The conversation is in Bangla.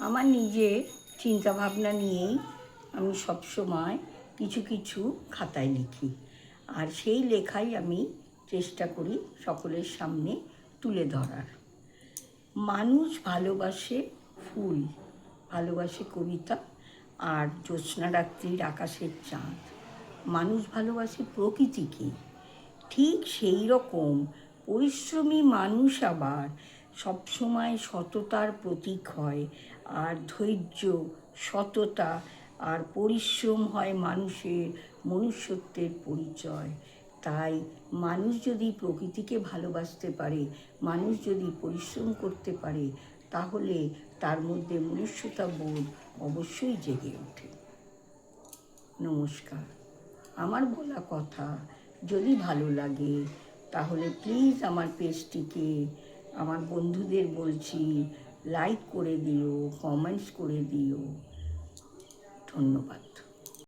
আমার নিজের চিন্তাভাবনা নিয়েই আমি সবসময় কিছু কিছু খাতায় লিখি। আর সেই লেখাই আমি চেষ্টা করি সকলের সামনে তুলে ধরার। মানুষ ভালোবাসে ফুল, ভালোবাসে কবিতা আর জ্যোৎস্না রাত্রির আকাশের চাঁদ। মানুষ ভালোবাসে প্রকৃতিকে। ঠিক সেই রকম পরিশ্রমী মানুষ আবার সবসময় সততার প্রতীক হয় আর ধৈর্য, সততা আর পরিশ্রম হয় মানুষের মনুষ্যত্বের পরিচয়। তাই মানুষ যদি প্রকৃতিকে ভালোবাসতে পারে, মানুষ যদি পরিশ্রম করতে পারে, তাহলে তার মধ্যে মনুষ্যতা বোধ অবশ্যই জেগে ওঠে। নমস্কার। আমার বলা কথা, যদি ভালো লাগে, তাহলে প্লিজ আমার পেজটিকে আমার বন্ধুদের বলছি লাইক করে দিও কমেন্টস করে দিও। ধন্যবাদ।